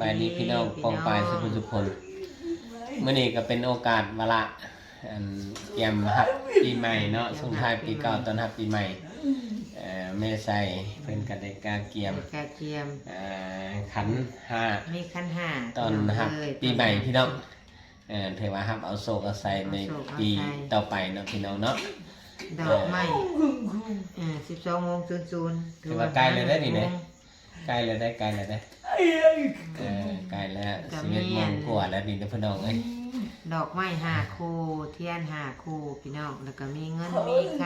บายดีพี่น้องปองปายสุขสุขคนเมื่อนี้ก็เป็นโอกาสวาระอันเตรียมรับปีใหม่เนาะส่งท้ายปีเก่าต้อนรับปีใหม่เอ่อแม่ใส่เพิ่นก็ได้กาเกียมกระเทียมเอ่อขันห้ามีขั้นห้าตอนรับเอ้ยปีใหม่พี่น้องเอ่อถือว่ารับเอาโศกเอาใส่ในเอาโศกเอาปีใส่ต่อไปเนาะพี่น้องเนาะ ดอกไม้อ่าสิบสองโมงศูนย์ศูนย์ถือว่าใกล้เลยเด้อนี่เด้ใกล้แล้วได้ใกล้แล้วได้ เออใกล้แล้วสิบเอ็ดโมงกว่าแล้วนี่เด้อพี่น้องเอ้ยดอกไม้ห้าคู่เทียนห้าคู่พี่น้องแล้วก็มีเงินมีค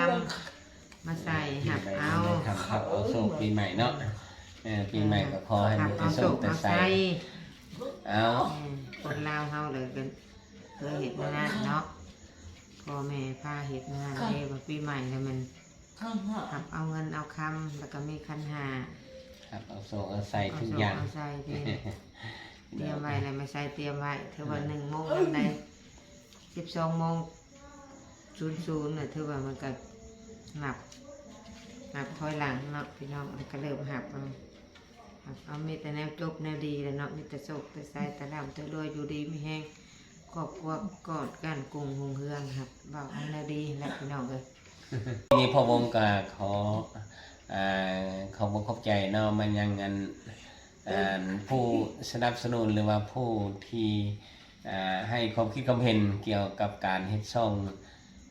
ำมาใส่หับเอาครับครับเอาโศกปีใหม่เนาะเออปีใหม่ก็ขอให้หัมีบแต่เอาโศสุกกแต่เอาใส่ใส่เอาเออคนลาวเฮาเลยกันเคยเห็นมานานเนาะพ่อแม่พาเห็ดงานเด้ว่าปีใหม่แล้วมันหับเอาเงินเอาคำแล้วก็มีคันหา ครับเอาโศกเอาใส่เอาทุกส่อย่างเอาใส่เด้เตรียมไว้อะไรไม่ใส่เตรียมไว้ถือว่าหนึ่งโมงวันใดสิบสองโมงศูนย์ศูนย์น่ะถือว่ามันก็หนับหนับถอยหลังเนาะพี่น้องมันก็เริ่มหับเอาหับเอามีแต่แนวจบแนวดีแล้วเนาะมีแต่โศกแต่ใส่แต่ดำแต่รวยอยู่ดีไม่แห้งครอบครัวกอดกันกุ้งหงเฮืองครับบอกเอาแนวดีแหละพี่น้องเลย ทีนี้พ่อวงก็ขอ อ่าขอบคุณขอบใจเนาะมันยังงันผู้สนับสนุนหรือว่าผู้ที่ให้ความคิดความเห็นเกี่ยวกับการเฮ็ดช่อง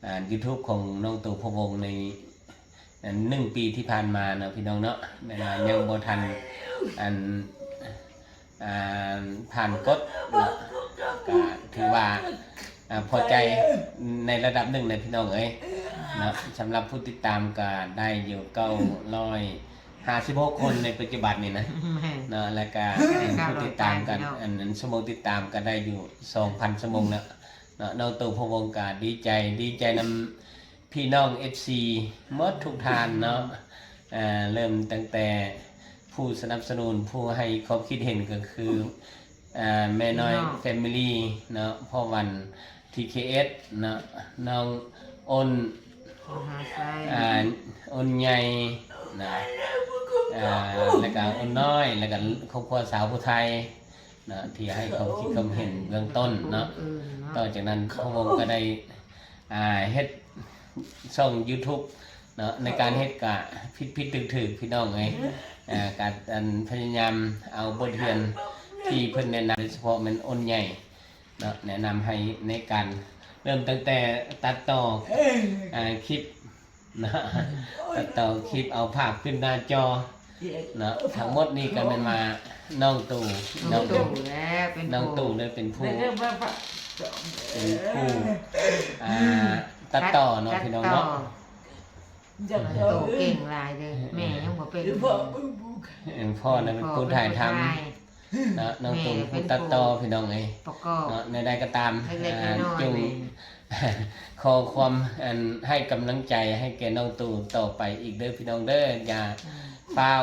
อ่า YouTube ของน้องตู่พวงในหนึ่งปีที่ผ่านมาเนาะพี่น้องเนาะเวลายังบ่ทันอันผ่านกฎถือว่าพอใจในระดับหนึ่งเลยพี่น้องเอ้ย นาะสำหรับผู้ติดตามก็ได้อยู่เก้าร้อยห้าสิบหกคนในปัจจุบันนี่นะแม่เนาะแล้วก็ผู้ติดตามกันอันนั้นชั่วโมงติดตามก็ได้อยู่สองพันชั่วโมงแล้วเนาะน้องตู่พะวงการดีใจดีใจนำพี่น้องเอฟซีหมดทุกทานเนาะอ่าเริ่มตั้งแต่ผู้สนับสนุนผู้ให้ความคิดเห็นก็คืออ่าแม่น้อยแฟมิลี่เนาะพ่อวัน TKS เนาะน้องอ้นเอาหาใส่อ่าอ้นใหญ่นะอ่าแล้วก็อ้นน้อย แล้วก็ครอบครัวสาวผู้ไทยนะที่ให้ความคิดความเห็นเบื้องต้นเนาะอื่นเนาะต่อจากนั้นพระวงศ์ก็ได้อ่าเฮ็ดช่อง YouTube เนาะในการเฮ็ดกะพิดพิดถึกถึกพี่น้องไงอ่าการอันพยายามเอาบทเรียนที่เพิ่นแนะนำโดยเฉพาะมันอ้นใหญ่เนาะแนะนำให้ในการ เริ่มตั้งแต่ตัดต่ออ่าคลิปนะตัดต่อคลิปเอาภาพขึ้นหน้าจอเนาะทั้งหมดนี้ก็เป็นมาน้องตู่น้น้อองงตู่ตู่แล้วเป็นน้องผู้ตู่เลยเป็นผู้ Nè, ba, ba. เป็นผู้อ่าตัดต่อเนาะพี่น้องเนาะ Dạ, ตู่ trời เก่ ơi. งหลายเลยแม่ยังบ่เป็น Để vợ bưng bưng. เอ็นพ่อนะเป็นผู้ถ่ายทำ เนาะน้องตู่เป็นผู้ตัดต่อพี่น้องเอ้ยประกอบเนาะในใดก็ตามเล็กๆอ่าน้อยๆจงเลยขอความอันให้กำลังใจให้แก่น้องตู่ต่อไปอีกเด้อพี่น้องเด้ออย่าเฝ้า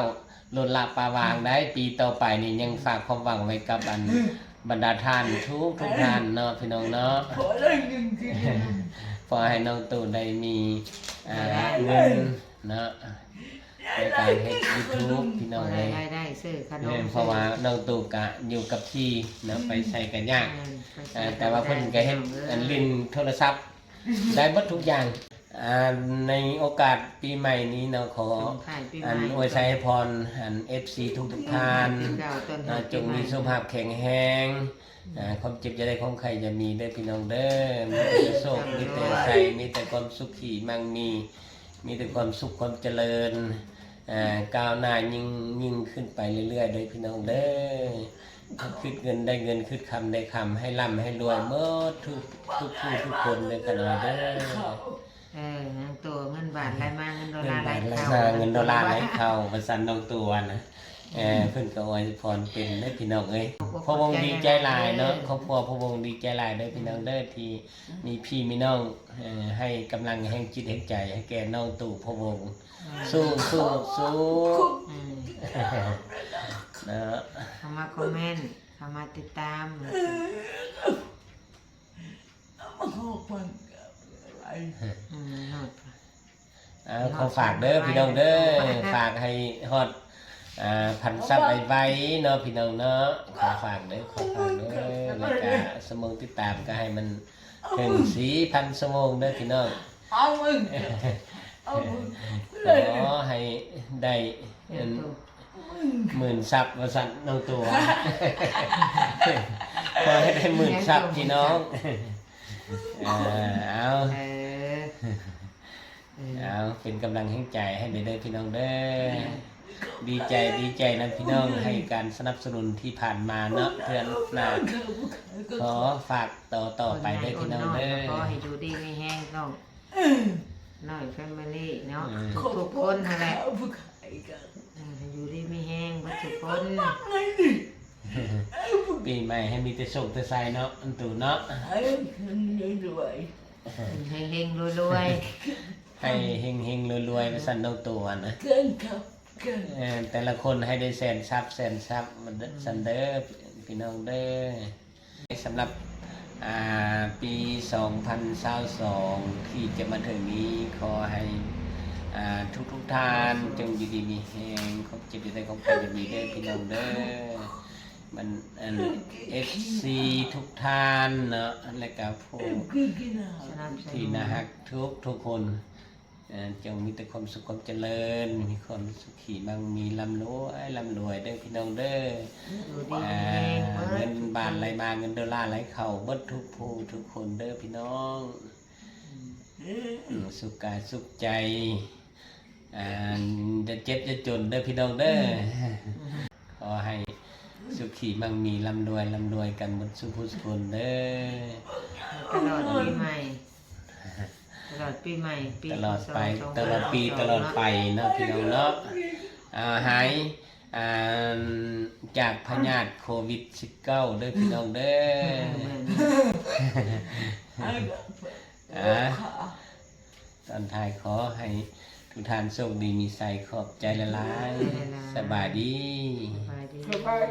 ลดละปาวางได้ปีต่อไปนี่ยังฝากความหวังไว้กับอันบรรดาท่านทุกทุกท่านเนาะพี่น้องเนาะ Bỏ lên nhưng kia. พอให้น้องตู่ได้มีอ่าเงินเนาะ ในการเฮ็ดยูทูบพี่น้องได้เลยได้ได้ซื้อขนแม่มนเพราะว่าน้องตู่กะอยู่กับที่เนาะไปใส่กันยากเอ่อแต่ว่าเพิ่นก็เฮ็ดอันลินโทรศัพท์ ได้หมดทุกอย่างอ่าในโอกาสปีใหม่นี้เนาะขอถ่ายปีใหอัม่นอวยชัยพรอัน FC ทุกทุกๆท่านเก่าต้นอ่าจงมีสุขภาพแข็งแรงอ่าความเจ็บจะได้ความใครจะมีเด้อพี่น้องเด้อมีแต่โชคมีแต่ใส่มีแต่ความสุขขี่มั่งมี มีแต่ความสุขความเจริญอ่า ก้าวหน้ายิ่งยิ่งขึ้นไปเรื่อยๆเด้อพี่น้องเด้อคิดเงินได้เงินคิดคำได้คำให้ร่ำให้รวยเมื่อทุกทุกผู้ทุกคนเลยกันเลยเด้อเออเงินตัวเงินบาทไหลมาเงินดอลเงิลานร์ไหลบาทไหลเข้ามาเงินดอลลาร์ไหลเข้าประสันน้องตัวนะ เออเพิ่นก็อวยพรเป็นได้อพี่น้องเอ้ยพระวงศ์ดีใจหลายเนาะครอบครัวพระวงศ์ดีใจหลายเด้อพี่น้องเด้อที่มีพี่มีน้องเอ่อให้กำลังแห่งจิตแห่งใจให้แก่น้องตู่พระวงศ์สู้สู้สู้อืมเนาะเข้ามาคอมเมนต์เข้ามาติดตาม Mà hộp bằng. Lại. อืมโหดเอาขอฝากเด้อพี่น้องเด้อฝากให้ฮอดอ่า พันซับไว้ๆเนาะพี่น้องเนาะขอฝากเด้อขอฝากเด้อแล้วก็สมองติดตามก็ให้มันถึงสีพันสมองเด้อพี่น้องเอามึงเอามึงขอให้ได้หมื่นซับว่าสั่นน้องตัวขอให้ได้หมื่นซับพี่น้องอ่าเอาเออเออเอาเป็นกำลังให้ใจให้เด้อพี่น้องเด้อ ดีใจดีใจนะพี่น้องให้การสนับสนุนที่ผ่านมาเนาะเพื่อนนาขอฝากต่อต่อไปเด้อพี่น้องเด้อขอให้อยู่ดีไม่แห้งต้องน้อยแฟมิลี่เนาะอืมทุกคนนั่นแหละเอาผู้ขายกันอืมให้อยู่ดีไม่แห้งเบ่ทุกคนไงดิปีใหม่ให้มีแต่โชคแต่ไซเนาะอันตู่เนาะไอ้คนนี้ด้วยเฮงเฮงๆรวยให้เฮงเฮงๆรวยๆไปสั่นน้องตัวนะเกินครับเกินเออ แต่ละคนให้ได้แสนทรัพย์แสนทรัพย์มันเดอสันเด้อพี่น้องเด้อสำหรับปี 2022 ที่จะมาถึงนี้ขอให้ทุกทุกท่านจงอยู่ดีมีแหงครบจ็บอยู่ในของครจะมีเด้อพี่น้องเด้อมันอันเอฟซีทุกท่านเนาะและก็ผู้คือกินอาๆสหารนับสนุที่นนะฮักทุกทุกคน จงมีแต่ความสุขความเจริญ มีความสุขีมั่งมีลำรวยลำรวยเด้อพี่น้องเด้อเงินบาทไหลมาเงินดอลลาร์ไหลเข้าเบิดทุกผู้ทุกคนเด้อพี่น้องสุขกายสุขใจจะเจ็บจะจนเด้อพี่น้องเด้อขอให้สุขีมั่งมีลำรวยลำรวยกันหมดสุขผู้สุขคนเด้อตลอดปีใหม่ อดปีใหม่ปีตลอดไปสงตลอดปีสงตลอดไปเนาะพี่น้องเนาะอ่าหายอ่าจากพยาธิโควิด -19 เด้อพี่น้องเด้อไอ้อ่าตอนท้ายขอให้ทุกท่านโชคดีมีใส่ขอบใจละลายๆสบายดี สบายดีสบาย